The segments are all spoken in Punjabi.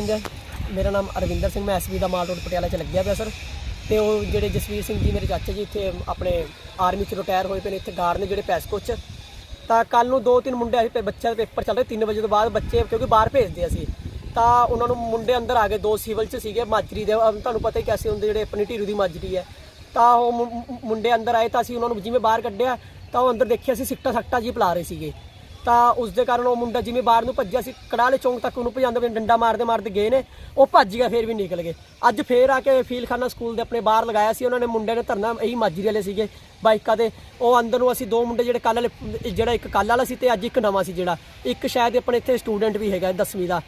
ਸਿੰਘ ਹੈ। ਮੇਰਾ ਨਾਮ ਅਰਵਿੰਦਰ ਸਿੰਘ, ਮੈਂ ਐਸਬੀ ਦਾ ਮਾਲ ਰੋਡ ਪਟਿਆਲਾ 'ਚ ਲੱਗਿਆ ਪਿਆ, ਸਰ। ਤੇ ਉਹ ਜਿਹੜੇ ਜਸਵੀਰ ਸਿੰਘ ਜੀ, ਮੇਰੇ ਚਾਚਾ ਜੀ, ਇੱਥੇ ਆਪਣੇ ਆਰਮੀ 'ਚ ਰਿਟਾਇਰ ਹੋਏ ਪਏ ਨੇ, ਇੱਥੇ ਗਾਰਡ ਨੇ ਜਿਹੜੇ ਪੈਸਕੋ 'ਚ ਤਾਂ ਕੱਲ ਨੂੰ ਦੋ ਤਿੰਨ ਮੁੰਡੇ ਅਸੀਂ ਬੱਚਿਆਂ ਦੇ ਪੇਪਰ ਚੱਲ ਰਹੇ 3 ਵਜੇ ਤੋਂ ਬਾਅਦ ਬੱਚੇ, ਕਿਉਂਕਿ ਬਾਹਰ ਭੇਜਦੇ ਅਸੀਂ। ਤਾਂ ਉਹਨਾਂ ਨੂੰ ਮੁੰਡੇ ਅੰਦਰ ਆ ਗਏ, ਦੋ ਸਿਵਲ 'ਚ ਸੀਗੇ, ਮਾਜਰੀ ਦੇ। ਤੁਹਾਨੂੰ ਪਤਾ ਹੀ ਕੈਸੇ ਹੁੰਦੇ ਜਿਹੜੇ ਆਪਣੀ ਢੀਰੂ ਦੀ ਮਾਜਰੀ ਹੈ। ਤਾਂ ਉਹ ਮੁੰ- ਮੁੰਡੇ ਅੰਦਰ ਆਏ ਤਾਂ ਅਸੀਂ ਉਹਨਾਂ ਨੂੰ ਜਿਵੇਂ ਬਾਹਰ ਕੱਢਿਆ, ਤਾਂ ਉਹ ਅੰਦਰ ਦੇਖਿਆ ਸੀ ਸਿੱਟਾ ਸੱਟਾ ਜੀ ਪਲਾ ਰਹੇ ਸੀਗੇ। ਤਾਂ ਉਸ ਦੇ ਕਾਰਨ ਉਹ ਮੁੰਡਾ ਜਿਵੇਂ ਬਾਹਰ ਨੂੰ ਭੱਜਿਆ ਸੀ ਕੜਾਲੇ ਚੌਂਕ ਤੱਕ ਉਹਨੂੰ ਭਜਾਉਂਦੇ ਪਏ ਡੰਡਾ ਮਾਰਦੇ ਮਾਰਦੇ ਗਏ ਨੇ, ਉਹ ਭੱਜ ਗਿਆ, ਫੇਰ ਵੀ ਨਿਕਲ ਗਏ। ਅੱਜ ਫੇਰ ਆ ਕੇ ਫੀਲਖਾਨਾ ਸਕੂਲ ਦੇ ਆਪਣੇ ਬਾਹਰ ਲਗਾਇਆ ਸੀ, ਉਹਨਾਂ ਨੇ ਮੁੰਡੇ ਨੇ ਧਰਨਾ, ਇਹੀ ਮਾਜਰੀ ਵਾਲੇ ਸੀਗੇ, ਬਾਈਕਾਂ ਦੇ, ਉਹ ਅੰਦਰ ਨੂੰ ਅਸੀਂ ਦੋ ਮੁੰਡੇ ਜਿਹੜੇ ਕੱਲ ਵਾਲੇ, ਜਿਹੜਾ ਇੱਕ ਕੱਲ ਵਾਲਾ ਸੀ ਤੇ ਅੱਜ ਇੱਕ ਨਵਾਂ ਸੀ ਜਿਹੜਾ, ਇੱਕ ਸ਼ਾਇਦ ਆਪਣੇ ਇੱਥੇ ਸਟੂਡੈਂਟ ਵੀ ਹੈਗਾ 10ਵੀਂ ਦਾ।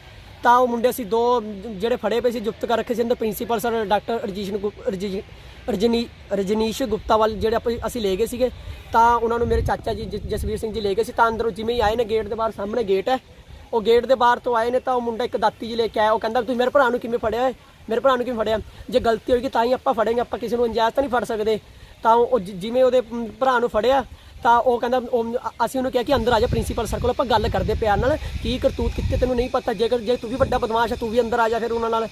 ਤਾਂ ਉਹ ਮੁੰਡੇ ਅਸੀਂ ਦੋ ਜਿਹੜੇ ਫੜੇ ਪਏ ਸੀ, ਜੁਪਤ ਕਰ ਰੱਖੇ ਸੀ ਅੰਦਰ ਪ੍ਰਿੰਸੀਪਲ ਸਰ ਡਾਕਟਰ ਰਜੀਸ਼ਨ ਗੁਪ- ਰਜਨੀ ਰਜਨੀਸ਼ ਗੁਪਤਾ ਵੱਲ ਜਿਹੜੇ ਆਪਾਂ ਅਸੀਂ ਲੈ ਗਏ ਸੀਗੇ, ਤਾਂ ਉਹਨਾਂ ਨੂੰ ਮੇਰੇ ਚਾਚਾ ਜੀ ਜ- ਜਸਵੀਰ ਸਿੰਘ ਜੀ ਲੈ ਗਏ ਸੀ, ਤਾਂ ਅੰਦਰੋਂ ਜਿਵੇਂ ਹੀ ਆਏ ਨੇ ਗੇਟ ਦੇ ਬਾਹਰ, ਸਾਹਮਣੇ ਗੇਟ ਹੈ। ਉਹ ਗੇਟ ਦੇ ਬਾਹਰ ਤੋਂ ਆਏ ਨੇ ਤਾਂ ਉਹ ਮੁੰਡਾ ਇੱਕ ਦਾਤੀ ਜੀ ਲੈ ਕੇ ਆਇਆ, ਉਹ ਕਹਿੰਦਾ, ਤੁਸੀਂ ਮੇਰੇ ਭਰਾ ਨੂੰ ਕਿਵੇਂ ਫੜਿਆ ਹੈ ਮੇਰੇ ਭਰਾ ਨੂੰ ਕਿਵੇਂ ਫੜਿਆ? ਜੇ ਗਲਤੀ ਹੋਏਗੀ ਤਾਂ ਹੀ ਆਪਾਂ ਫੜਾਂਗੇ, ਆਪਾਂ ਕਿਸੇ ਨੂੰ ਅੰਜਾਇਜ਼ ਤਾਂ ਨਹੀਂ ਫੜ ਸਕਦੇ। ਤਾਂ ਉਹ ਜਿਵੇਂ ਉਹਦੇ ਭਰਾ ਨੂੰ ਫੜਿਆ ਤਾਂ ਉਹ ਕਹਿੰਦਾ, ਉਹ- ਅਸੀਂ ਉਹਨੂੰ ਕਿਹਾ ਕਿ ਅੰਦਰ ਆ ਜਾ ਪ੍ਰਿੰਸੀਪਲ ਸਰ ਕੋਲ ਆਪਾਂ ਗੱਲ ਕਰਦੇ ਪਿਆਰ ਨਾਲ, ਕੀ ਕਰਤੂਤ ਕਿੱਤੇ ਤੈਨੂੰ ਨਹੀਂ ਪਤਾ, ਜੇਕਰ, ਜੇ ਤੂੰ ਵੀ ਵੱਡਾ ਬਦਮਾਸ਼ ਹੈ ਤੂੰ ਵੀ ਅੰਦਰ ਆ ਜਾ ਫਿਰ ਉਹਨਾਂ ਨਾਲ।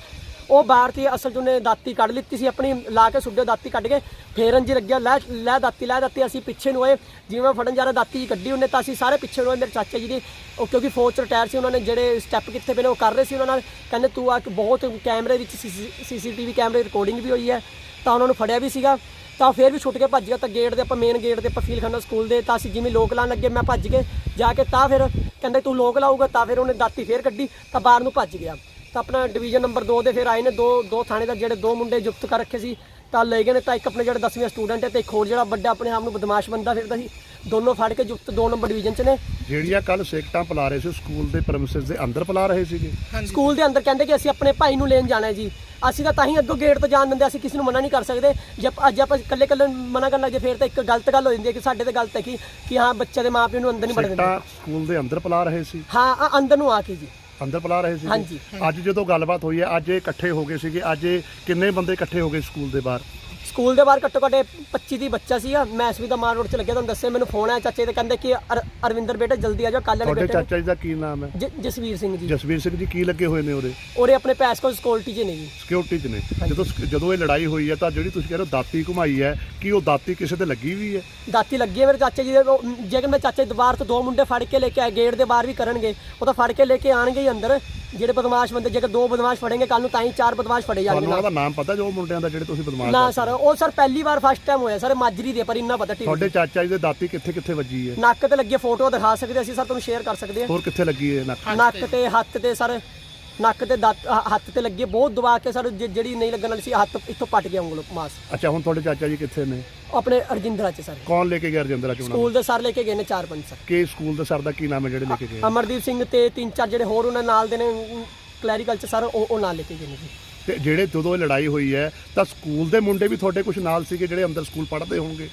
ਉਹ ਬਾਹਰ ਤੇ ਅਸਲ 'ਚ ਉਹਨੇ ਦਾਤੀ ਕੱਢ ਲਿੱਤੀ ਸੀ, ਆਪਣੀ ਲਾ ਕੇ ਸੁੱਡੇ ਦਾਤੀ ਕੱਢ ਕੇ ਫੇਰਨ ਜੀ ਲੱਗਿਆ, ਲੈ ਲੈ ਦਾਤੀ ਲੈ ਦਾਤੀ, ਅਸੀਂ ਪਿੱਛੇ ਨੂੰ ਆਏ, ਜਿਵੇਂ ਫੜਨ ਜਾ ਰਿਹਾ ਦਾਤੀ ਜੀ ਕੱਢੀ ਉਹਨੇ ਤਾਂ ਅਸੀਂ ਸਾਰੇ ਪਿੱਛੇ ਨੂੰ ਹੋਏ ਮੇਰੇ ਚਾਚਾ ਜੀ ਦੀ, ਉਹ ਕਿਉਂਕਿ ਫੌਜ 'ਚ ਰਿਟਾਇਰ ਸੀ, ਉਹਨਾਂ ਨੇ ਜਿਹੜੇ ਸਟੈਪ ਕਿੱਥੇ ਪਏ ਨੇ ਉਹ ਕਰ ਰਹੇ ਸੀ ਉਹਨਾਂ ਨਾਲ। ਕਹਿੰਦੇ ਤੂੰ ਆ ਕੇ ਬਹੁਤ ਕੈਮਰੇ ਵਿੱਚ ਸੀਸੀਟੀਵੀ ਕੈਮਰੇ ਰਿਕਾਰਡਿੰਗ ਵੀ ਹੋਈ ਹੈ। ਤਾਂ ਉਹਨਾਂ ਨੂੰ ਫੜਿਆ ਵੀ ਸੀਗਾ। ਤਾਂ ਫਿਰ ਵੀ ਛੁੱਟ ਕੇ ਭੱਜ ਗਿਆ ਤਾਂ ਗੇਟ ਦੇ ਆਪਾਂ ਮੇਨ ਗੇਟ ਦੇ ਆਪਾਂ ਫੀਲ ਖਾਨਾ ਸਕੂਲ ਦੇ, ਤਾਂ ਅਸੀਂ ਜਿਵੇਂ ਲੋਕ ਲਾਉਣ ਲੱਗੇ, ਮੈਂ ਭੱਜ ਕੇ ਜਾ ਕੇ ਤਾਂ ਫਿਰ ਕਹਿੰਦੇ ਤੂੰ ਲੋਕ ਲਾਊਗਾ, ਤਾਂ ਫਿਰ ਉਹਨੇ ਦਾਤੀ ਫੇਰ ਕੱਢੀ ਤਾਂ ਬਾਹਰ ਨੂੰ ਭੱਜ ਗਿਆ। ਤਾਂ ਆਪਣਾ ਡਿਵੀਜ਼ਨ ਨੰਬਰ 2 ਦੇ ਫਿਰ ਆਏ ਨੇ, ਦੋ ਦੋ ਥਾਣੇ ਦਾ ਜਿਹੜੇ ਦੋ ਮੁੰਡੇ ਜੁਗਤ ਕਰ ਰੱਖੇ ਸੀ, ਤਾਂ ਲੈ ਗਏ ਨੇ, ਤਾਂ ਇੱਕ ਆਪਣੇ ਜਿਹੜਾ 10ਵੀਂ ਸਟੂਡੈਂਟ ਹੈ ਤੇ ਇੱਕ ਹੋਰ ਜਿਹੜਾ ਵੱਡਾ ਆਪਣੇ ਆਪ ਨੂੰ ਬਦਮਾਸ਼ ਬੰਦਾ ਫਿਰਦਾ ਸੀ ਦੋਨੋਂ ਫੜ ਕੇ ਜੁਗਤ 2 ਨੰਬਰ ਡਿਵੀਜ਼ਨ 'ਚ ਨੇ। ਜਿਹੜੀਆਂ ਕੱਲ ਸੇਕਟਾਂ ਪਲਾ ਰਹੇ ਸੀ ਸਕੂਲ ਦੇ ਪ੍ਰੈਮਿਸਿਸ ਦੇ ਅੰਦਰ ਪਲਾ ਰਹੇ ਸੀਗੇ। ਸਕੂਲ ਦੇ ਅੰਦਰ ਕਹਿੰਦੇ ਕਿ ਅਸੀਂ ਆਪਣੇ ਭਾਈ ਨੂੰ ਲੈਣ ਜਾਣਾ ਹੈ ਜੀ। ਅਸੀਂ ਤਾਂ ਤਾਂ ਹੀ ਅੱਗੋਂ ਗੇਟ ਤੋਂ ਜਾਣ ਦਿੰਦੇ ਅਸੀਂ ਕਿਸੇ ਨੂੰ ਮਨਾ ਨਹੀਂ ਕਰ ਸਕਦੇ। ਜੇ ਆਪਾਂ- ਅੱਜ ਆਪਾਂ ਇਕੱਲੇ ਇਕੱਲੇ ਮਨਾ ਕਰਨ ਲੱਗੇ ਫਿਰ ਤਾਂ ਇੱਕ ਗਲਤ ਗੱਲ ਹੋ ਜਾਂਦੀ ਹੈ ਕਿ ਸਾਡੇ ਤੇ ਗਲਤ ਹੈ ਕਿ ਕਿ ਹਾਂ ਬੱਚੇ ਦੇ ਮਾਪਿਆਂ ਨੂੰ ਅੰਦਰ ਨਹੀਂ ਵੜਨ ਦਿੰਦੇ। ਸੇਕਟਾਂ ਸਕੂਲ ਦੇ ਅੰਦਰ ਪਲਾ ਰਹੇ ਸੀ। ਹਾਂ ਆ ਅੰਦਰ ਨੂੰ ਆ ਕੇ ਜੀ। ਅੰਦਰ ਪਲਾ ਰਹੇ ਸੀ ਹਾਂਜੀ। ਅੱਜ ਜਦੋਂ ਗੱਲਬਾਤ ਹੋਈ ਹੈ ਅੱਜ ਇਹ ਇਕੱਠੇ ਹੋ ਗਏ ਸੀਗੇ ਅੱਜ ਇਹ ਕਿੰਨੇ ਬੰਦੇ ਇਕੱਠੇ ਹੋ ਗਏ ਸਕੂਲ ਦੇ ਬਾਹਰ? ਸਕੂਲ ਦੇ ਬਾਹਰ ਘੱਟੋ ਘੱਟ 25 ਦੀ ਬੱਚਾ ਸੀਗਾ। ਮੈਂ ਐਸਵੀ ਦਾ ਮਾਰ ਰੋਡ 'ਚ ਲੱਗਿਆ ਤੁਹਾਨੂੰ ਦੱਸਿਆ ਮੈਨੂੰ ਫੋਨ ਆਇਆ ਚਾਚੇ ਦੇ ਕਹਿੰਦੇ ਕਿ ਅਰ- ਅਰਵਿੰਦਰ ਬੇਟਾ ਜਲਦੀ ਆ ਜਾਓ ਕੱਲ੍ਹ ਵਾਲੇ ਤੁਹਾਡੇ ਬੇਟੇ ਚਾਚਾ ਜੀ ਦਾ ਕੀ ਨਾਮ ਹੈ? ਜ- ਜਸਵੀਰ ਸਿੰਘ ਜੀ। ਜਸਵੀਰ ਸਿੰਘ ਜੀ ਕੀ ਲੱਗੇ ਹੋਏ ਨੇ ਉਹਦੇ ਉਹਦੇ ਆਪਣੇ ਪੈਸ ਕੋਲ ਸਕਿਉਰਟੀ 'ਚ ਨੇ ਜੀ। ਸਿਕਿਉਰਿਟੀ 'ਚ ਨੇ। ਜਦੋਂ ਜਦੋਂ ਇਹ ਲੜਾਈ ਹੋਈ ਹੈ ਤਾਂ ਜਿਹੜੀ ਤੁਸੀਂ ਕਹਿੰਦੇ ਹੋ ਦਾਤੀ ਘੁਮਾਈ ਹੈ ਕੀ ਉਹ ਦਾਤੀ ਕਿਸੇ ਤੇ ਲੱਗੀ ਵੀ ਹੈ? ਦਾਤੀ ਲੱਗੀ ਹੈ ਮੇਰੇ ਚਾਚੇ ਜੀ ਦੇ ਉਹ, ਮ, ਜੇਕਰ ਮੇਰੇ ਚਾਚੇ ਦੇ ਬਾਹਰ ਤੋਂ ਦੋ ਮੁੰਡੇ ਫੜ ਕੇ ਲੈ ਕੇ ਆਏ ਗੇਟ ਦੇ ਬਾਹਰ ਵੀ ਕਰਨਗੇ ਉਹ ਤਾਂ ਫੜ ਕੇ ਲੈ ਕੇ ਆਣਗੇ ਹੀ ਅੰਦਰ। ਜਿਹੜੇ ਬਦਮਾਸ਼ ਬੰਦੇ ਜੇਕਰ ਦੋ ਬਦਮਾਸ਼ ਫੜेंगे ਕੱਲ ਨੂੰ ਤਾਂ ਹੀ ਚਾਰ ਬਦਮਾਸ਼ ਫੜੇ ਜਾਣਗੇ ਤੁਹਾਨੂੰ ਨਾਲ। ਉਹਦਾ ਨਾਮ ਪਤਾ ਜੋ ਮੁੰਡਿਆਂ ਦਾ ਜਿਹੜੇ ਤੁਸੀਂ ਬਦਮਾਸ਼ ਨਾ ਸਰ ਉਹ ਸਰ ਪਹਿਲੀ ਵਾਰ ਫਸਟ ਟਾਈਮ ਹੋਇਆ ਸਰ ਮਾਜਰੀ ਦੇ ਪਰ ਇੰਨਾ ਪਤਾ ਟੀਵੀ ਤੁਹਾਡੇ ਚਾਚਾ ਜੀ ਦੇ ਦਾਤੀ ਕਿੱਥੇ ਕਿੱਥੇ ਵੱਜੀ ਹੈ ਨੱਕ ਤੇ ਲੱਗੀ ਫੋਟੋ ਦਿਖਾ ਸਕਦੇ ਅਸੀਂ ਸਰ ਤੁਹਾਨੂੰ ਸ਼ੇਅਰ ਕਰ ਸਕਦੇ ਹੋਰ ਕਿੱਥੇ ਲੱਗੀ ਹੈ ਨੱਕ? ਹਾਂ ਨੱਕ ਤੇ। ਹੱਥ ਤੇ ਸਰ ਨੱਕ ਤੇ ਦੰਦ- ਹ- ਹੱਥ ਤੇ ਲੱਗੇ ਬਹੁਤ ਦਬਾ ਕੇ ਸਰ ਜਿ- ਜਿਹੜੀ ਨਹੀਂ ਲੱਗਣ ਵਾਲੀ ਸੀ ਹੱਥ ਇੱਥੋਂ ਪੱਟ ਗਿਆ ਉਂਗਲ ਮਾਸ। ਅੱਛਾ ਹੁਣ ਤੁਹਾਡੇ ਚਾਚਾ ਜੀ ਕਿੱਥੇ ਨੇ? ਆਪਣੇ ਅਰਜਿੰਦਰਾ ਚ ਸਰ। ਕੌਣ ਲੈ ਕੇ ਗਿਆ ਰਜਿੰਦਰਾ ਚੋਣਾ ਸਕੂਲ ਦੇ ਸਰ ਲੈ ਕੇ ਗਏ ਨੇ ਚਾਰ ਪੰਜ ਸਰ। ਕੀ ਸਕੂਲ ਦੇ ਸਰ ਦਾ ਕੀ ਨਾਮ ਹੈ ਜਿਹੜੇ ਲੈ ਕੇ ਗਏ? ਅਮਰਦੀਪ ਸਿੰਘ ਤੇ ਤਿੰਨ ਚਾਰ ਜਿਹੜੇ ਹੋਰ ਉਹਨਾਂ ਨਾਲ ਦੇ ਨੇ ਕਲੈਰੀਕਲ ਚ ਸਰ ਉਹ ਉਹ ਨਾਲ ਲੈ ਕੇ ਗਏ ਨੇ ਜੀ। ਤੇ ਜਿਹੜੇ ਜਦੋਂ ਇਹ ਲੜਾਈ ਹੋਈ ਹੈ ਤਾਂ ਸਕੂਲ ਦੇ ਮੁੰਡੇ ਵੀ ਤੁਹਾਡੇ ਕੁਝ ਨਾਲ ਸੀਗੇ ਜਿਹੜੇ ਅੰਦਰ ਸਕੂਲ ਪੜ੍ਹਦੇ ਹੋਣਗੇ?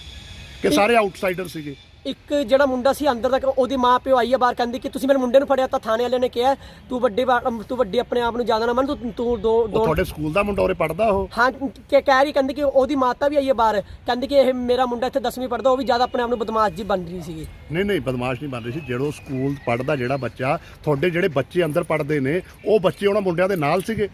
ਕਿ ਸਾਰੇ ਆਊਟਸਾਈਡਰ ਸੀਗੇ? ਇੱਕ ਜਿਹੜਾ ਮੁੰਡਾ ਸੀ ਅੰਦਰ ਤੱਕ ਉਹਦੀ ਮਾਂ ਪਿਓ ਆਈ ਹੈ ਬਾਹਰ ਕਹਿੰਦੀ ਕਿ ਤੁਸੀਂ ਮੇਰੇ ਮੁੰਡੇ ਨੂੰ ਫੜਿਆ ਤਾਂ ਥਾਣੇ ਵਾਲਿਆਂ ਨੇ ਕਿਹਾ ਤੂੰ ਵੱਡੇ ਤੂੰ ਵੱਡੀ ਆਪਣੇ ਆਪ ਨੂੰ ਜ਼ਿਆਦਾ ਨਾ ਮੰਨ ਤੂੰ ਤੂੰ ਦੋ ਤੁਹਾਡੇ ਸਕੂਲ ਦਾ ਮੁੰਡਾ ਉਰੇ ਪੜ੍ਹਦਾ ਉਹ? ਹਾਂ ਕਿ ਕਹਿ ਰਹੀ ਕਹਿੰਦੀ ਕਿ ਉਹਦੀ ਮਾਤਾ ਵੀ ਆਈ ਹੈ ਬਾਹਰ ਕਹਿੰਦੀ ਕਿ ਇਹ ਮੇਰਾ ਮੁੰਡਾ ਇੱਥੇ 10ਵੀਂ ਪੜਦਾ ਉਹ ਵੀ ਜ਼ਿਆਦਾ ਆਪਣੇ ਆਪ ਨੂੰ ਬਦਮਾਸ਼ ਜੀ ਬਣ ਰਹੀ ਸੀਗੀ। ਨਹੀਂ ਨਹੀਂ ਬਦਮਾਸ਼ ਨਹੀਂ ਬਣ ਰਹੀ ਸੀ ਜਿਹੜਾ ਸਕੂਲ ਪੜ੍ਹਦਾ ਜਿਹੜਾ ਬੱਚਾ ਤੁਹਾਡੇ ਜਿਹੜੇ ਬੱਚੇ ਅੰਦਰ ਪੜ੍ਹਦੇ ਨੇ ਉਹ ਬੱਚੇ ਉਹਨਾਂ ਮੁੰਡਿਆਂ ਦੇ ਨਾਲ ਸੀਗੇ?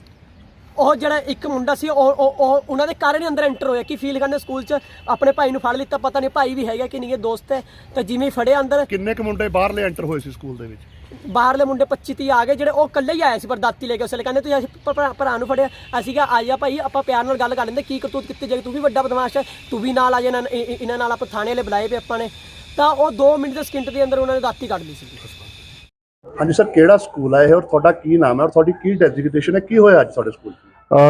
ਉਹ ਜਿਹੜਾ ਇੱਕ ਮੁੰਡਾ ਸੀ ਉਹ ਉਹ ਉਹ ਉਹਨਾਂ ਦੇ ਕਾਰਨ ਹੀ ਅੰਦਰ ਐਂਟਰ ਹੋਇਆ। ਕਿ ਫੀਲ ਕਰਨੇ ਸਕੂਲ 'ਚ? ਆਪਣੇ ਭਾਈ ਨੂੰ ਫੜ ਲਿੱਤਾ ਪਤਾ ਨਹੀਂ ਭਾਈ ਵੀ ਹੈਗਾ ਕਿ ਨਹੀਂ ਇਹ ਦੋਸਤ ਹੈ। ਤਾਂ ਜਿਵੇਂ ਹੀ ਫੜਿਆ ਅੰਦਰ। ਕਿੰਨੇ ਕੁ ਮੁੰਡੇ ਬਾਹਰਲੇ ਐਂਟਰ ਹੋਏ ਸੀ ਸਕੂਲ ਦੇ ਵਿੱਚ? ਬਾਹਰਲੇ ਮੁੰਡੇ 25 30 ਆ ਗਏ ਜਿਹੜੇ ਉਹ ਇਕੱਲੇ ਹੀ ਆਏ ਸੀ ਪਰ ਦਾਤੀ ਲੈ ਕੇ ਉਸਲੇ ਕਹਿੰਦੇ ਤੁਸੀਂ ਅਸੀਂ ਭਰਾ ਭਰਾ ਨੂੰ ਫੜਿਆ। ਅਸੀਂ ਕਿਹਾ ਆ ਜਾ ਭਾਈ ਆਪਾਂ ਪਿਆਰ ਨਾਲ ਗੱਲ ਕਰ ਲੈਂਦੇ। ਕੀ ਕਰਤੂਤ ਕਿੱਥੇ ਜਾਏ ਤੂੰ ਵੀ ਵੱਡਾ ਬਦਮਾਸ਼ ਹੈ। ਤੂੰ ਵੀ ਨਾਲ ਆ ਜਾ ਇਹਨਾਂ ਇਹ- ਇਹ- ਇਹਨਾਂ ਨਾਲ ਆਪਾਂ ਥਾਣੇ ਵਾਲੇ ਬੁਲਾਏ ਪਏ ਆਪਾਂ ਨੇ। ਤਾਂ ਉਹ 2 ਮਿੰਟ ਦੇ ਸਕਿੰਟ ਦੇ ਅੰਦਰ ਉਹਨਾਂ ਨੇ ਦਾਤੀ ਕੱਢ ਲਈ ਸੀ। ਹਾਂਜੀ ਸਰ, ਕਿਹੜਾ ਸਕੂਲ ਹੈ ਇਹ ਔਰ ਤੁਹਾਡਾ ਕੀ ਨਾਮ ਹੈ ਔਰ ਤੁਹਾਡੀ ਕੀ ਡੈਜ਼ਿਗਨੇਸ਼ਨ ਹੈ? ਕੀ ਹੋਇਆ ਅੱਜ ਤੁਹਾਡੇ ਸਕੂਲ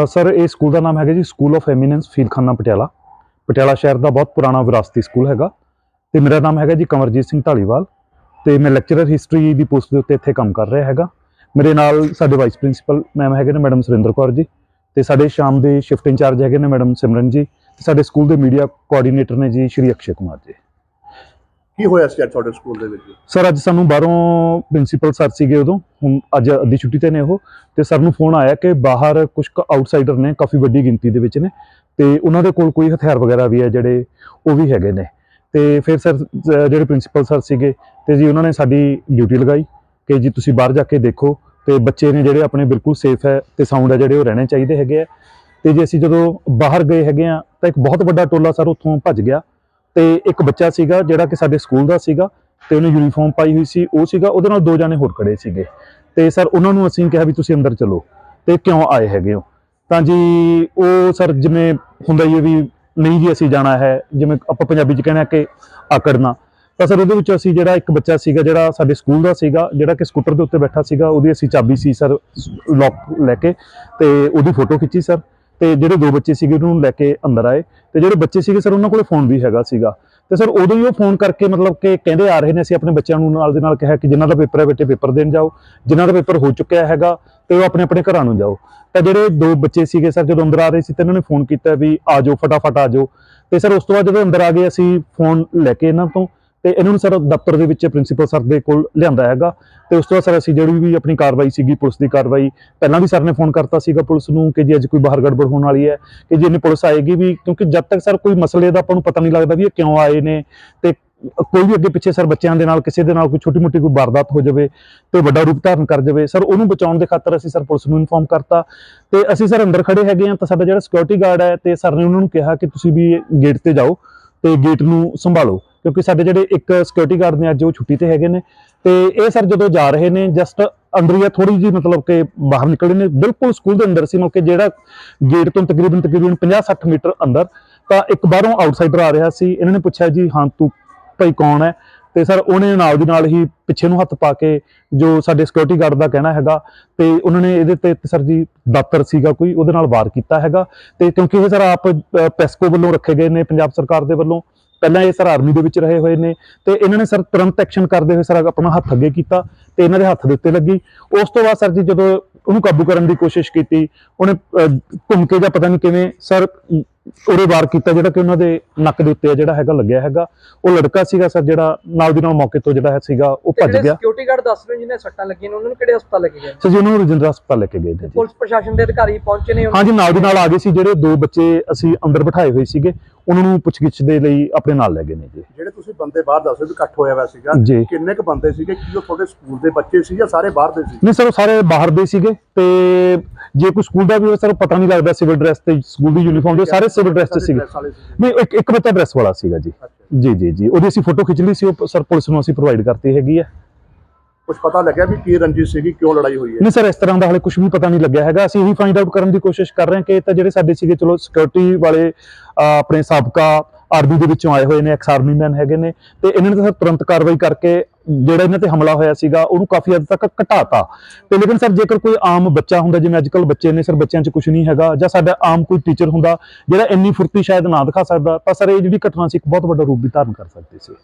ਸਰ, ਇਹ ਸਕੂਲ ਦਾ ਨਾਮ ਹੈਗਾ ਜੀ school of eminence Feelkhana, Patiala. Patiala ਸ਼ਹਿਰ ਦਾ ਬਹੁਤ ਪੁਰਾਣਾ ਵਿਰਾਸਤੀ ਸਕੂਲ ਹੈਗਾ ਤੇ ਮੇਰਾ ਨਾਮ ਹੈਗਾ ਜੀ ਕਮਰਜੀਤ ਸਿੰਘ ਢਾਲੀਵਾਲ ਤੇ ਮੈਂ ਲੈਕਚਰਰ ਹਿਸਟਰੀ ਦੀ ਪੋਸਟ ਦੇ ਉੱਤੇ ਇੱਥੇ ਕੰਮ ਕਰ ਰਿਹਾ ਹੈਗਾ। ਮੇਰੇ ਨਾਲ ਸਾਡੇ ਵਾਈਸ ਪ੍ਰਿੰਸੀਪਲ ਮੈਮ ਹੈਗੇ ਨੇ ਮੈਡਮ ਸੁਰਿੰਦਰ ਕੌਰ ਜੀ ਤੇ ਸਾਡੇ ਸ਼ਾਮ ਦੇ ਸ਼ਿਫਟ ਇੰਚਾਰਜ ਹੈਗੇ ਨੇ ਮੈਡਮ ਸਿਮਰਨ ਜੀ ਤੇ ਸਾਡੇ ਸਕੂਲ ਦੇ ਮੀਡੀਆ ਕੋਆਰਡੀਨੇਟਰ ਨੇ ਜੀ ਸ਼੍ਰੀ ਅਕਸ਼ੇ ਕੁਮਾਰ ਜੀ। ਕੀ ਹੋਇਆ ਸੀ ਅੱਜ ਤੁਹਾਡੇ ਸਕੂਲ ਦੇ ਵਿੱਚ? ਸਰ, ਅੱਜ ਸਾਨੂੰ ਬਾਹਰੋਂ ਪ੍ਰਿੰਸੀਪਲ ਸਰ ਸੀਗੇ ਉਦੋਂ। ਹੁਣ ਅੱਜ ਅੱਧੀ ਛੁੱਟੀ ਤੇ ਨੇ ਉਹ। ਤੇ ਸਰ ਨੂੰ ਫੋਨ ਆਇਆ ਕਿ ਬਾਹਰ ਕੁਝ ਆਊਟਸਾਈਡਰ ਨੇ, ਕਾਫੀ ਵੱਡੀ ਗਿਣਤੀ ਦੇ ਵਿੱਚ ਨੇ। ਤੇ ਉਹਨਾਂ ਦੇ ਕੋਲ ਕੋਈ ਹਥਿਆਰ ਵਗੈਰਾ ਵੀ ਹੈ ਜਿਹੜੇ ਉਹ ਵੀ ਹੈਗੇ ਨੇ। ਤੇ ਫਿਰ ਸਰ ਜਿਹੜੇ ਪ੍ਰਿੰਸੀਪਲ ਸਰ ਸੀਗੇ, ਤੇ ਜੀ ਉਹਨਾਂ ਨੇ ਸਾਡੀ ਡਿਊਟੀ ਲਗਾਈ ਕਿ ਜੀ ਤੁਸੀਂ ਬਾਹਰ ਜਾ ਕੇ ਦੇਖੋ। ਤੇ ਬੱਚੇ ਨੇ ਜਿਹੜੇ ਆਪਣੇ ਬਿਲਕੁਲ ਸੇਫ ਹੈ ਤੇ ਸਾਊਂਡ ਹੈ ਜਿਹੜੇ ਉਹ ਰਹਿਣੇ ਚਾਹੀਦੇ ਹੈਗੇ ਆ। ਤੇ ਜੇ ਅਸੀਂ ਜਦੋਂ ਬਾਹਰ ਗਏ ਹੈਗੇ ਆ, ਤਾਂ ਇੱਕ ਬਹੁਤ ਵੱਡਾ ਟੋਲਾ ਸਰ ਉੱਥੋਂ ਭੱਜ ਗਿਆ। ਤੇ ਇੱਕ ਬੱਚਾ ਸੀਗਾ ਜਿਹੜਾ ਕਿ ਸਾਡੇ ਸਕੂਲ ਦਾ ਸੀਗਾ ਤੇ ਉਹਨੇ ਯੂਨੀਫਾਰਮ ਪਾਈ ਹੋਈ ਸੀ, ਉਹ ਸੀਗਾ, ਉਹਦੇ ਨਾਲ ਦੋ ਜਾਣੇ ਹੋਰ ਖੜੇ ਸੀਗੇ। ਤੇ ਸਰ, ਉਹਨਾਂ ਨੂੰ ਅਸੀਂ ਕਿਹਾ ਵੀ ਤੁਸੀਂ ਅੰਦਰ ਚਲੋ ਤੇ ਕਿਉਂ ਆਏ ਹੈਗੇ ਹੋ? ਤਾਂ ਜੀ, ਉਹ ਸਰ ਜਿਵੇਂ ਹੁੰਦਾ ਹੀ ਵੀ ਨਹੀਂ ਜੀ ਅਸੀਂ ਜਾਣਾ ਹੈ, ਜਿਵੇਂ ਆਪਾਂ ਪੰਜਾਬੀ ਚ ਕਹਿੰਦੇ ਕਿ ਆਕੜਨਾ ਤਾਂ ਸਰ ਉਹਦੇ ਵਿੱਚ ਅਸੀਂ ਜਿਹੜਾ ਇੱਕ ਬੱਚਾ ਸੀਗਾ ਜਿਹੜਾ ਸਾਡੇ ਸਕੂਲ ਦਾ ਸੀਗਾ, ਜਿਹੜਾ ਕਿ ਸਕੂਟਰ ਦੇ ਉੱਤੇ ਬੈਠਾ ਸੀਗਾ, ਉਹਦੀ ਅਸੀਂ ਚਾਬੀ ਸੀ ਸਰ ਲੌਕ ਲੈ ਕੇ ਤੇ ਉਹਦੀ ਫੋਟੋ ਖਿੱਚੀ ਸਰ। ਤੇ ਜਿਹੜੇ ਦੋ ਬੱਚੇ ਸੀਗੇ ਉਹਨਾਂ ਨੂੰ ਲੈ ਕੇ ਅੰਦਰ ਆਏ ਤੇ ਜਿਹੜੇ ਬੱਚੇ ਸੀਗੇ ਸਰ, ਉਹਨਾਂ ਕੋਲੇ ਫੋਨ ਵੀ ਹੈਗਾ ਸੀਗਾ। ਤੇ ਸਰ, ਉਦੋਂ ਹੀ ਉਹ ਫੋਨ ਕਰਕੇ ਮਤਲਬ ਕਿ ਕਹਿੰਦੇ ਆ ਰਹੇ ਨੇ ਅਸੀਂ ਆਪਣੇ ਬੱਚਿਆਂ ਨੂੰ ਨਾਲ ਦੇ ਨਾਲ ਕਿਹਾ ਕਿ ਜਿਨ੍ਹਾਂ ਦਾ ਪੇਪਰ ਹੈ ਬੇਟੇ ਪੇਪਰ ਦੇਣ ਜਾਓ, ਜਿਨ੍ਹਾਂ ਦਾ ਪੇਪਰ ਹੋ ਚੁੱਕਿਆ ਹੈਗਾ ਤੇ ਉਹ ਆਪਣੇ ਆਪਣੇ ਘਰਾਂ ਨੂੰ ਜਾਓ। ਤਾਂ ਜਿਹੜੇ ਦੋ ਬੱਚੇ ਸੀਗੇ ਸਰ, ਜਦੋਂ ਅੰਦਰ ਆ ਰਹੇ ਸੀ ਤੇ ਇਹਨਾਂ ਨੇ ਫੋਨ ਕੀਤਾ ਵੀ ਆ ਜਾਓ, ਫਟਾਫਟ ਆ ਜਾਓ। ਤੇ ਸਰ, ਉਸ ਤੋਂ ਬਾਅਦ ਜਦੋਂ ਅੰਦਰ ਆ ਗਏ, ਅਸੀਂ ਫੋਨ ਲੈ ਕੇ ਇਹਨਾਂ ਤੋਂ ਤੇ ਇਹਨਾਂ ਨੂੰ ਸਰ ਦਫ਼ਤਰ ਦੇ ਵਿੱਚ ਪ੍ਰਿੰਸੀਪਲ ਸਰ ਦੇ ਕੋਲ ਲਿਆਂਦਾ ਹੈਗਾ। ਤੇ ਉਸ ਤੋਂ ਬਾਅਦ ਸਰ ਅਸੀਂ ਜਿਹੜੀ ਵੀ ਆਪਣੀ ਕਾਰਵਾਈ ਸੀਗੀ, ਪੁਲਿਸ ਦੀ ਕਾਰਵਾਈ, ਪਹਿਲਾਂ ਵੀ ਸਰ ਨੇ ਫੋਨ ਕਰਤਾ ਸੀਗਾ ਪੁਲਿਸ ਨੂੰ ਕਿ ਜੀ ਅੱਜ ਕੋਈ ਬਾਹਰ ਗੜਬੜ ਹੋਣ ਵਾਲੀ ਹੈ, ਕਿ ਜੀ ਇਹਨੇ ਪੁਲਿਸ ਆਏਗੀ ਵੀ, ਕਿਉਂਕਿ ਜਦ ਤੱਕ ਸਰ ਕੋਈ ਮਸਲੇ ਦਾ ਆਪਾਂ ਨੂੰ ਪਤਾ ਨਹੀਂ ਲੱਗਦਾ ਵੀ ਇਹ ਕਿਉਂ ਆਏ ਨੇ। ਤੇ ਕੋਈ ਵੀ ਅੱਗੇ ਪਿੱਛੇ ਸਰ ਬੱਚਿਆਂ ਦੇ ਨਾਲ, ਕਿਸੇ ਦੇ ਨਾਲ ਕੋਈ ਛੋਟੀ ਮੋਟੀ ਕੋਈ ਵਾਰਦਾਤ ਹੋ ਜਾਵੇ ਤੇ ਵੱਡਾ ਰੂਪ ਧਾਰਨ ਕਰ ਜਾਵੇ, ਸਰ ਉਹਨੂੰ ਬਚਾਉਣ ਦੇ ਖਾਤਰ ਅਸੀਂ ਸਰ ਪੁਲਿਸ ਨੂੰ ਇਨਫੋਰਮ ਕਰਤਾ। ਤੇ ਅਸੀਂ ਸਰ ਅੰਦਰ ਖੜੇ ਹੈਗੇ ਆ ਤਾਂ ਸਾਡਾ ਜਿਹੜਾ ਸਿਕਿਉਰਿਟੀ ਗਾਰਡ ਹੈ ਤੇ ਸਰ ਨੇ ਉਹਨਾਂ ਨੂੰ ਕਿਹਾ ਕਿ ਤੁਸੀਂ ਵੀ ਗੇਟ ਤੇ ਜਾਓ ਤੇ ਗੇਟ ਨੂੰ ਸੰਭਾਲੋ। ਕਿਉਂਕਿ ਸਾਡੇ ਜਿਹੜੇ ਇੱਕ ਸਿਕਿਉਰਿਟੀ ਗਾਰਡ ਨੇ ਅੱਜ ਉਹ ਛੁੱਟੀ ਤੇ ਹੈਗੇ ਨੇ ਤੇ ਇਹ ਸਰ ਜਦੋਂ ਜਾ ਰਹੇ ਨੇ ਜਸਟ ਅੰਦਰ ਹੀ ਥੋੜੀ ਜੀ ਮਤਲਬ ਕਿ ਬਾਹਰ ਨਿਕਲੇ ਨੇ, ਬਿਲਕੁਲ ਸਕੂਲ ਦੇ ਅੰਦਰ ਸੀ ਮਤਲਬ ਕਿ ਜਿਹੜਾ ਗੇਟ ਤੋਂ ਤਕਰੀਬਨ ਤਕਰੀਬਨ 50-60 ਮੀਟਰ ਅੰਦਰ, ਤਾਂ ਇੱਕ ਬਾਹਰੋਂ ਆਊਟਸਾਈਡਰ ਆ ਰਿਹਾ ਸੀ, ਇਹਨਾਂ ਨੇ ਪੁੱਛਿਆ ਜੀ, ਹਾਂ, ਤੂੰ ਭਾਈ ਕੌਣ ਹੈ? ਤੇ ਸਰ ਉਹਨੇ ਨਾਲ ਦੀ ਨਾਲ ਹੀ ਪਿੱਛੇ ਨੂੰ ਹੱਥ ਪਾ ਕੇ ਜੋ ਸਾਡੇ ਸਿਕਿਉਰਿਟੀ ਗਾਰਡ ਦਾ ਕਹਿਣਾ ਹੈਗਾ, ਤੇ ਉਹਨਾਂ ਨੇ ਇਹਦੇ ਤੇ ਸਰ ਜੀ ਦਾਤਰ ਸੀਗਾ ਕੋਈ, ਉਹਦੇ ਨਾਲ ਵਾਰ ਕੀਤਾ ਹੈਗਾ, ਤੇ ਕਿਉਂਕਿ ਇਹ ਸਰ ਆਪ ਪੈਸਕੋ ਵੱਲੋਂ ਰੱਖੇ ਗਏ ਨੇ, ਪੰਜਾਬ ਸਰਕਾਰ ਦੇ ਵੱਲੋਂ ਪਹਿਲਾਂ ਇਹ ਸਰ ਆਰਮੀ ਦੇ ਵਿੱਚ ਰਹੇ ਹੋਏ ਨੇ ਤੇ ਇਹਨਾਂ ਨੇ ਸਰ ਤੁਰੰਤ ਐਕਸ਼ਨ ਕਰਦੇ ਹੋਏ ਸਰ ਆਪਣਾ ਹੱਥ ਅੱਗੇ ਕੀਤਾ ਤੇ ਇਹਨਾਂ ਦੇ ਹੱਥ ਦੇ ਉੱਤੇ ਲੱਗੀ। ਉਸ ਤੋਂ ਬਾਅਦ ਸਰ ਜੀ ਜਦੋਂ ਉਹਨੂੰ ਕਾਬੂ ਕਰਨ ਦੀ ਕੋਸ਼ਿਸ਼ ਕੀਤੀ ਉਹਨੇ ਘੁੰਮ ਕੇ ਜਾਂ ਪਤਾ ਨਹੀਂ ਕਿਵੇਂ ਸਰ ਉਹਦੇ ਵਾਰ ਕੀਤਾ ਜਿਹੜਾ ਕਿ ਉਹਨਾਂ ਦੇ ਨੱਕ ਦੇ ਉੱਤੇ ਜਿਹੜਾ ਹੈਗਾ ਲੱਗਿਆ ਹੈਗਾ। ਉਹ ਲੜਕਾ ਸੀਗਾ ਸਰ ਜਿਹੜਾ ਨਾਲ ਦੀ ਨਾਲ ਮੌਕੇ ਤੋਂ ਜਿਹੜਾ ਹੈ ਸੀਗਾ ਉਹ ਭੱਜ ਗਿਆ। ਸਿਕਿਉਰਿਟੀ ਗਾਰਡ ਦੱਸ ਰਹੇ ਜਿਹਨੇ ਸੱਟਾਂ ਲੱਗੀਆਂ ਨੇ? ਉਹਨਾਂ ਨੂੰ ਕਿਹੜੇ ਹਸਪਤਾਲ ਲੈ ਕੇ ਗਏ? ਸਰ ਜੀ ਉਹਨੂੰ ਰਜਿੰਦਰਾ ਹਸਪਤਾਲ ਲੈ ਕੇ ਗਏ ਜੀ। ਪੁਲਿਸ ਪ੍ਰਸ਼ਾਸਨ ਦੇ ਅਧਿਕਾਰੀ ਪਹੁੰਚੇ ਨੇ? ਹਾਂਜੀ ਨਾਲ ਦੀ ਨਾਲ ਆ ਗਏ ਸੀ ਜਿਹੜੇ ਦੋ ਬੱਚੇ ਅਸੀਂ ਅੰਦਰ ਬਿਠਾਏ ਹੋਏ ਸੀਗੇ। ਉਹਨਾਂ ਨੂੰ ਪੁੱਛਗਿੱਛ ਦੇ ਲਈ ਆਪਣੇ ਨਾਲ ਲੈ ਗਏ ਨੇ ਜੀ। ਜਿਹੜੇ ਤੁਸੀਂ ਬੰਦੇ ਬਾਹਰ ਦੱਸੋ ਵੀ ਇਕੱਠ ਹੋਇਆ ਹੋਇਆ ਸੀਗਾ ਜੀ। ਕਿੰਨੇ ਕੁ ਬੰਦੇ ਸੀਗੇ? ਕੀ ਉਹ ਤੁਹਾਡੇ ਸਕੂਲ ਦੇ ਬੱਚੇ ਸੀ ਜਾਂ ਸਾਰੇ ਬਾਹਰ ਦੇ ਸੀ? ਨਹੀਂ ਸਰ ਉਹ ਸਾਰੇ ਬਾਹਰ ਦੇ ਸੀਗੇ ਤੇ ਜੇ ਕੋਈ ਸਕੂਲ ਦਾ ਵੀ ਹੋਵੇ ਸਰ ਪਤਾ ਨਹੀਂ ਲੱਗਦਾ ਸਿਵਲ ਡਰੈਸ ਤੇ ਸਕੂਲ ਦੀ ਯੂਨੀਫਾਰਮ ਦੇ ਸਾਰੇ ਸਿਵਲ ਡਰੈਸ ਤੇ ਸੀਗੇ। ਨਹੀਂ ਇੱਕ ਇੱਕ ਬੱਚਾ ਡਰੈਸ ਵਾਲਾ ਸੀਗਾ ਜੀ। ਜੀ ਜੀ ਜੀ। ਉਹਦੀ ਅਸੀਂ ਫੋਟੋ ਖਿੱਚ ਲਈ ਸੀ ਉਹ ਸਰ ਪੁਲਿਸ ਨੂੰ ਅਸੀਂ ਪ੍ਰੋਵਾਈਡ ਕਰਤੀ ਹੈਗੀ ਹੈ ਕੁਝ ਪਤਾ ਲੱਗਿਆ ਵੀ ਕੀ ਰੰਜਿਸ਼ ਸੀਗੀ ਕਿਉਂ ਲੜਾਈ ਹੋਈ ਹੈ? ਨਹੀਂ ਸਰ, ਇਸ ਤਰ੍ਹਾਂ ਦਾ ਹਾਲੇ ਕੁਝ ਵੀ ਪਤਾ ਨਹੀਂ ਲੱਗਿਆ ਹੈਗਾ। ਅਸੀਂ ਇਹੀ ਫਾਈਂਡ ਆਊਟ ਕਰਨ ਦੀ ਕੋਸ਼ਿਸ਼ ਕਰ ਰਹੇ ਹਾਂ ਕਿ ਇਹ ਤਾਂ ਜਿਹੜੇ ਸਾਡੇ ਸੀਗੇ, ਚਲੋ ਸਿਕਿਉਰਿਟੀ ਵਾਲੇ ਆਪਣੇ ਸਾਬਕਾ ਆਰਮੀ ਦੇ ਵਿੱਚੋਂ ਆਏ ਹੋਏ ਨੇ ਐਕਸ ਆਰਮੀ ਮੈਨ ਹੈਗੇ ਨੇ। ਤੇ ਇਹਨਾਂ ਨੇ ਤਾਂ ਸਰ ਤੁਰੰਤ ਕਾਰਵਾਈ ਕਰਕੇ ਜਿਹੜਾ ਇਹਨਾਂ ਤੇ ਹਮਲਾ ਹੋਇਆ ਸੀਗਾ, ਉਹਨੂੰ ਕਾਫੀ ਹੱਦ ਤੱਕ ਘਟਾਤਾ। ਤੇ ਲੇਕਿਨ ਸਰ, ਜੇਕਰ ਕੋਈ ਆਮ ਬੱਚਾ ਹੁੰਦਾ, ਜਿਵੇਂ ਅੱਜਕੱਲ ਬੱਚੇ ਨੇ, ਸਰ, ਬੱਚਿਆਂ 'ਚ ਕੁਝ ਨਹੀਂ ਹੈਗਾ, ਜਾਂ ਸਾਡਾ ਆਮ ਕੋਈ ਟੀਚਰ ਹੁੰਦਾ, ਜਿਹੜਾ ਇੰਨੀ ਫੁਰਤੀ ਸ਼ਾਇਦ ਨਾ ਦਿਖਾ ਸਕਦਾ, ਤਾਂ ਸਰ, ਇਹ ਜਿਹੜੀ ਘਟਨਾ ਸੀ, ਇੱਕ ਬਹੁਤ ਵੱਡਾ ਰੂਪ ਵੀ ਧਾਰਨ ਕਰ ਸਕਦੀ ਸੀ।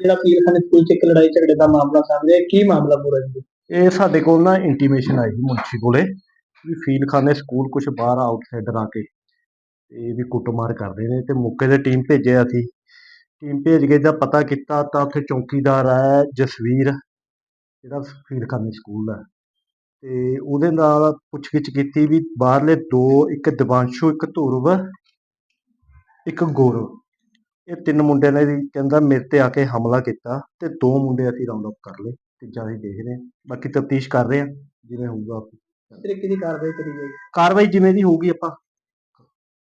ਜਿਹੜਾ ਪੀਰਖਾਨੇ ਸਕੂਲ ਚ ਇੱਕ ਲੜਾਈ ਝਗੜੇ ਦਾ ਮਾਮਲਾ ਸਾਹਮਣੇ ਆਇਆ, ਕੀ ਮਾਮਲਾ ਪੂਰਾ ਜੀ? ਇਹ ਸਾਡੇ ਕੋਲ ਨਾ ਇੰਟੀਮੇਸ਼ਨ ਆਈ ਮੁਨਸ਼ੀ ਕੋਲੇ ਵੀ ਫੀਲਖਾਨੇ ਸਕੂਲ ਕੁਝ ਬਾਹਰ ਆਊਟਸਾਈਡਰ ਆ ਕੇ ਤੇ ਵੀ ਕੁੱਟਮਾਰ ਕਰਦੇ ਨੇ ਤੇ ਮੌਕੇ ਤੇ ਟੀਮ ਭੇਜਿਆ ਅਸੀਂ ਟੀਮ ਭੇਜ ਕੇ ਜਦ ਪਤਾ ਕੀਤਾ ਤਾਂ ਉੱਥੇ ਚੌਕੀਦਾਰ ਹੈ ਜਸਵੀਰ ਜਿਹੜਾ ਫੀਲਖਾਨੇ ਸਕੂਲ ਹੈ ਤੇ ਉਹਦੇ ਨਾਲ ਪੁੱਛਗਿੱਛ ਕੀਤੀ ਵੀ ਬਾਹਰਲੇ ਦੋ ਇੱਕ ਦਿਵਾਂਸ਼ੂ ਇੱਕ ਧੁਰਵ ਇੱਕ ਗੌਰਵ। ਇਹ ਤਿੰਨ ਮੁੰਡਿਆਂ ਨੇ ਵੀ ਕਹਿੰਦਾ ਮੇਰੇ ਤੇ ਆ ਕੇ ਹਮਲਾ ਕੀਤਾ ਤੇ ਦੋ ਮੁੰਡੇ ਅਸੀਂ ਰਾਉਂਡ ਅਪ ਕਰ ਲਏ ਤੇ ਜ਼ਿਆਦਾ ਦੇਖ ਰਹੇ ਹਾਂ। ਬਾਕੀ ਤਫਤੀਸ਼ ਕਰ ਰਹੇ ਹਾਂ ਜਿਵੇਂ ਹੋਊਗਾ ਤਰੀਕੇ ਦੀ ਕਾਰਵਾਈ ਕਰੀ ਜਾਏਗੀ ਕਾਰਵਾਈ ਜਿਵੇਂ ਦੀ ਹੋਊਗੀ ਆਪਾਂ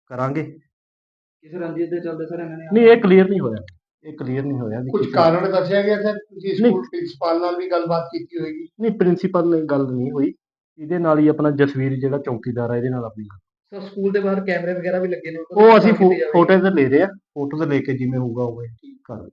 ਕਰਾਂਗੇ। ਕਿਸ ਰੰਜਿਤ ਦੇ ਚੱਲਦੇ ਸਰ ਇਹਨਾਂ ਨੇ ਨਹੀਂ ਇਹ ਕਲੀਅਰ ਨਹੀਂ ਹੋਇਆ। ਇਹ ਕਲੀਅਰ ਨਹੀਂ ਹੋਇਆ। ਵੀ ਕੁਝ ਕਿਸ- ਕਾਰਨ ਦੱਸਿਆ ਗਿਆ ਸਰ? ਤੁਸੀਂ ਨਹੀਂ। ਸਕੂਲ ਪ੍ਰਿੰਸੀਪਲ ਨਾਲ ਵੀ ਗੱਲਬਾਤ ਕੀਤੀ ਹੋਏਗੀ। ਨਹੀਂ ਪ੍ਰਿੰਸੀਪਲ ਨਾਲ ਗੱਲ ਨਹੀਂ ਹੋਈ। ਇਹਦੇ ਨਾਲ ਹੀ ਆਪਣਾ ਜਸਵੀਰ ਜਿਹੜਾ ਚੌਕੀਦਾਰ ਹੈ ਇਹਦੇ ਨਾਲ ਆਪਣੀ ਗੱਲ। ਸਰ ਸਕੂਲ ਦੇ ਬਾਹਰ ਕੈਮਰੇ ਵਗੈਰਾ ਵੀ ਲੱਗੇ ਨੇ ਉਹ ਅਸੀਂ ਫੋਟੋ ਤੇ ਲੈ ਰਹੇ ਆ। ਫੋਟੋ ਤੇ ਲੈ ਕੇ ਜਿਵੇਂ ਹੋਊਗਾ ਉਵੇਂ ਕਰ